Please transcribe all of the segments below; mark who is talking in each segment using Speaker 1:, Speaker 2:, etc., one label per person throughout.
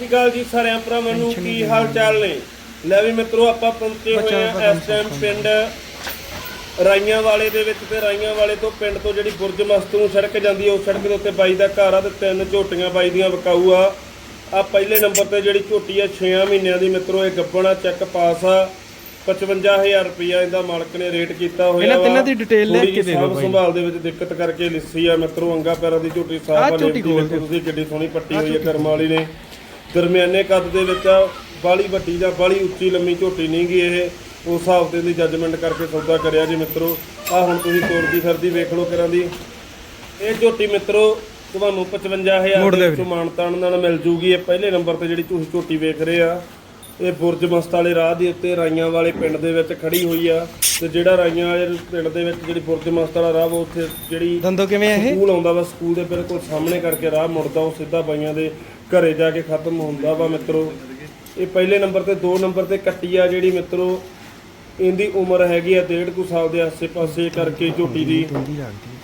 Speaker 1: ਸ਼੍ਰੀ ਅਕਾਲ ਜੀ ਸਾਰਿਆਂ ਭਰਾਵਾਂ ਨੂੰ ਕੀ ਹਾਲ ਚਾਲ ਨੇ? ਲੈ ਵੀ ਮਿੱਤਰੋ ਆਪਾਂ ਪਹੁੰਚੇ ਹੋਏ ਆ ਇਸ ਟਾਈਮ ਪਿੰਡ ਰਾਈਆਂ ਵਾਲੇ ਦੇ ਵਿੱਚ ਤੇ ਰਾਈਆਂ ਵਾਲੇ ਤੋਂ ਪਿੰਡ ਤੋਂ ਜਿਹੜੀ ਬੁਰਜ ਮਸਤ ਨੂੰ ਸੜਕ ਜਾਂਦੀ ਹੈ ਉਸ ਸੜਕ ਦੇ ਉੱਤੇ ਬਾਈ ਦਾ ਘਰ ਆ ਤੇ ਤਿੰਨ ਝੋਟੀਆਂ ਬਾਈ ਦੀਆਂ ਵਿਕਾਊ ਆ। ਆ ਪਹਿਲੇ ਨੰਬਰ ਤੇ ਜਿਹੜੀ ਝੋਟੀ ਆ 6 ਮਹੀਨਿਆਂ ਦੀ ਮਿੱਤਰੋ ਇਹ ਗੱਬਣਾ ਚੈੱਕ ਪਾਸ ਆ। 55000 ਰੁਪਇਆ ਇਹਦਾ ਮਾਲਕ ਨੇ ਰੇਟ ਕੀਤਾ ਹੋਇਆ
Speaker 2: ਇਹਨਾਂ
Speaker 1: ਵਾ।
Speaker 2: ਤਿੰਨਾਂ ਦੀ ਲਿਖ
Speaker 1: ਥੋੜ੍ਹੀ
Speaker 2: ਕੇ ਦੇ ਦਿਓ ਬਾਈ।
Speaker 1: ਸੰਭਾਲ ਦੇ ਵਿੱਚ ਦਿੱਕਤ ਕਰਕੇ ਲਿੱਸੀ ਆ ਮਿੱਤਰੋ ਅੰਗਾ ਪੈਰਾਂ ਦੀ ਝੋਟੀ ਸਾਫ਼ ਆ
Speaker 2: ਝੋਟੀ
Speaker 1: ਤੁਸੀਂ ਕਿੱਡੀ ਸੋਹਣੀ ਪੱਟੀ ਹੋਈ ਹੈ ਕਰਮ ਵਾਲੀ ਨੇ। ਦਰਮਿਆਨੇ ਕੱਦ ਦੇ ਵਿੱਚ ਬਾਲੀ ਵੱਡੀ ਜਾਂ ਬਾਲੀ ਉੱਚੀ ਲੰਮੀ ਝੋਟੀ ਨਹੀਂ ਗਈ ਇਹ। ਉਸ ਹਿਸਾਬ ਤੇ ਦੀ ਜੱਜਮੈਂਟ ਕਰਕੇ ਸੌਦਾ ਕਰਿਆ ਜੀ ਮਿੱਤਰੋ। ਆ ਹੁਣ ਤੁਸੀਂ ਤੋੜਦੀ ਫਿਰਦੀ ਵੇਖ ਲਓ ਕਿਰਾਂ ਦੀ। ਇਹ ਝੋਟੀ ਮਿੱਤਰੋ ਤੁਹਾਨੂੰ 55000
Speaker 2: ਮੋੜ
Speaker 1: ਦੇ ਵਿੱਚੋਂ ਮਾਨਤਾਨ ਨਾਲ ਮਿਲ ਜੂਗੀ। ਇਹ ਪਹਿਲੇ ਨੰਬਰ ਤੇ ਜਿਹੜੀ ਤੁਸੀਂ ਝੋਟੀ ਵੇਖ ਰਹੇ ਆ ਇਹ ਬੁਰਜ ਮਸਤ ਵਾਲੇ ਰਾਹ ਦੇ ਉੱਤੇ ਰਾਈਆਂ ਵਾਲੇ ਪਿੰਡ ਦੇ ਵਿੱਚ ਖੜੀ ਹੋਈ ਆ। ਤੇ ਜਿਹੜਾ ਰਾਈਆਂ ਵਾਲੇ ਪਿੰਡ ਦੇ ਵਿੱਚ ਜਿਹੜੀ ਬੁਰਜ ਮਸਤ ਵਾਲਾ ਰਾਹ ਵਾ ਉੱਥੇ ਜਿਹੜੀ
Speaker 2: ਦੰਦੋ ਕਿਵੇਂ ਆ ਇਹ?
Speaker 1: ਸਕੂਲ ਆਉਂਦਾ ਵਾ ਸਕੂਲ ਦੇ ਬਿਲਕੁਲ ਸਾਹਮਣੇ ਕਰਕੇ ਰਾਹ ਮੁੜਦਾ ਉਹ ਸਿੱਧਾ ਬਾਈਆਂ ਦੇ ਘਰੇ ਜਾ ਕੇ ਖਤਮ ਹੁੰਦਾ ਵਾ ਮਿੱਤਰੋ। ਇਹ ਪਹਿਲੇ ਨੰਬਰ ਤੇ, ਦੋ ਨੰਬਰ ਤੇ ਕੱਟੀ ਆ ਜਿਹੜੀ ਮਿੱਤਰੋ, ਇਹਦੀ ਉਮਰ ਹੈਗੀ ਆ ਡੇਢ ਕੁ ਸਾਲ ਦੇ ਆਸੇ-ਪਾਸੇ ਕਰਕੇ ਝੋਟੀ ਦੀ।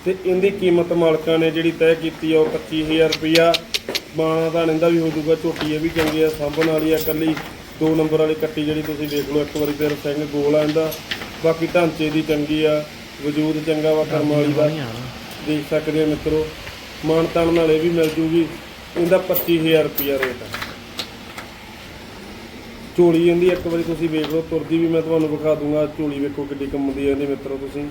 Speaker 1: ਤੇ ਇਹਦੀ ਕੀਮਤ ਮਾਲਕਾਂ ਨੇ ਜਿਹੜੀ ਤੈਅ ਕੀਤੀ ਆ, ਉਹ 25000 ਰੁਪਇਆ ਮਾਣਾ ਦਾ ਇਹਦਾ ਵੀ ਹੋ ਜਾਊਗਾ, ਝੋਟੀ ਇਹ ਵੀ ਚੰਗੀ ਆ, ਸਾਂਭਣ ਵਾਲੀ ਆ ਕੱਲੀ ਦੋ ਨੰਬਰ ਵਾਲੀ ਕੱਟੀ ਜਿਹੜੀ ਤੁਸੀਂ ਦੇਖ ਲਓ, ਇੱਕ ਵਾਰੀ ਫਿਰ ਸਿੰਘ ਗੋਲ ਆ ਇਹਦਾ। ਬਾਕੀ ਢਾਂਚੇ ਦੀ ਚੰਗੀ ਆ, ਵਜੂਦ ਚੰਗਾ ਵਾ, ਕਰਮ ਵਾਲੀ ਦਾ ਦੇਖ ਸਕਦੇ ਆ ਮਿੱਤਰੋ ਮਾਨ ਤਾਨ ਨਾਲ ਇਹ ਵੀ ਮਿਲ ਜੂਗੀ। ਇਹਦਾ 25000 ਰੁਪਇਆ ਰੇਟ ਆ। ਝੋਲੀ ਇਹਦੀ ਇੱਕ ਵਾਰੀ ਤੁਸੀਂ ਵੇਖ ਲਓ ਤੁਰਦੀ ਵੀ ਮੈਂ ਤੁਹਾਨੂੰ ਵਿਖਾ ਦੂੰਗਾ ਝੋਲੀ ਵੇਖੋ ਕਿੱਡੀ ਕੰਮਦੀ ਇਹਦੀ ਮਿੱਤਰੋ ਤੁਸੀਂ।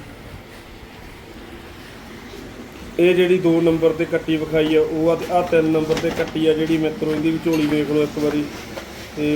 Speaker 1: ਇਹ ਜਿਹੜੀ 2 ਨੰਬਰ ਤੇ ਕੱਟੀ ਵਿਖਾਈ ਆ ਉਹ ਆ ਤੇ ਆ 3 ਨੰਬਰ ਤੇ ਕੱਟੀ ਆ ਜਿਹੜੀ ਮਿੱਤਰੋ ਇਹਦੀ ਵੀ ਝੋਲੀ ਵੇਖ ਲਓ ਇੱਕ ਵਾਰੀ। ਤੇ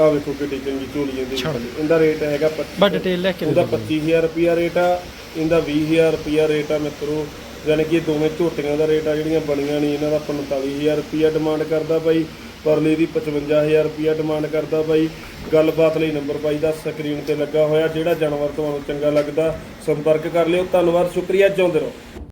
Speaker 1: ਆ ਵੇਖੋ ਕਿੱਡੀ ਚੰਗੀ ਝੋਲੀ ਇਹਦੀ ਇਹਦਾ ਰੇਟ ਹੈਗਾ 25
Speaker 2: ਬਾ ਡਿਟੇਲ ਕੇ
Speaker 1: ਉਹਦਾ 25000 ਰੁਪਿਆ ਰੇਟ ਆ ਇਹਦਾ 20000 ਰੁਪਿਆ ਰੇਟ ਆ ਮਿੱਤਰੋ। ਯਾਨੀ ਕਿ ਦੋਵੇਂ ਝੋਟੀਆਂ ਦਾ ਰੇਟ ਆ, ਜਿਹੜੀਆਂ ਬਣੀਆਂ ਨਹੀਂ, ਇਹਨਾਂ ਦਾ 45000 ਰੁਪਿਆ ਡਿਮਾਂਡ ਕਰਦਾ ਬਾਈ। ਪਰਲੇ ਦੀ 55000 ਰੁਪਿਆ ਡਿਮਾਂਡ ਕਰਦਾ ਬਾਈ। ਗੱਲਬਾਤ ਲਈ ਨੰਬਰ ਬਾਈ ਦਾ ਸਕਰੀਨ ਤੇ ਲੱਗਾ ਹੋਇਆ, ਜਿਹੜਾ ਜਾਨਵਰ ਤੁਹਾਨੂੰ ਚੰਗਾ ਲੱਗਦਾ, ਸੰਪਰਕ ਕਰ ਲਿਓ। ਧੰਨਵਾਦ, ਸ਼ੁਕਰੀਆ, ਜਿਉਂਦੇ ਰਹੋ।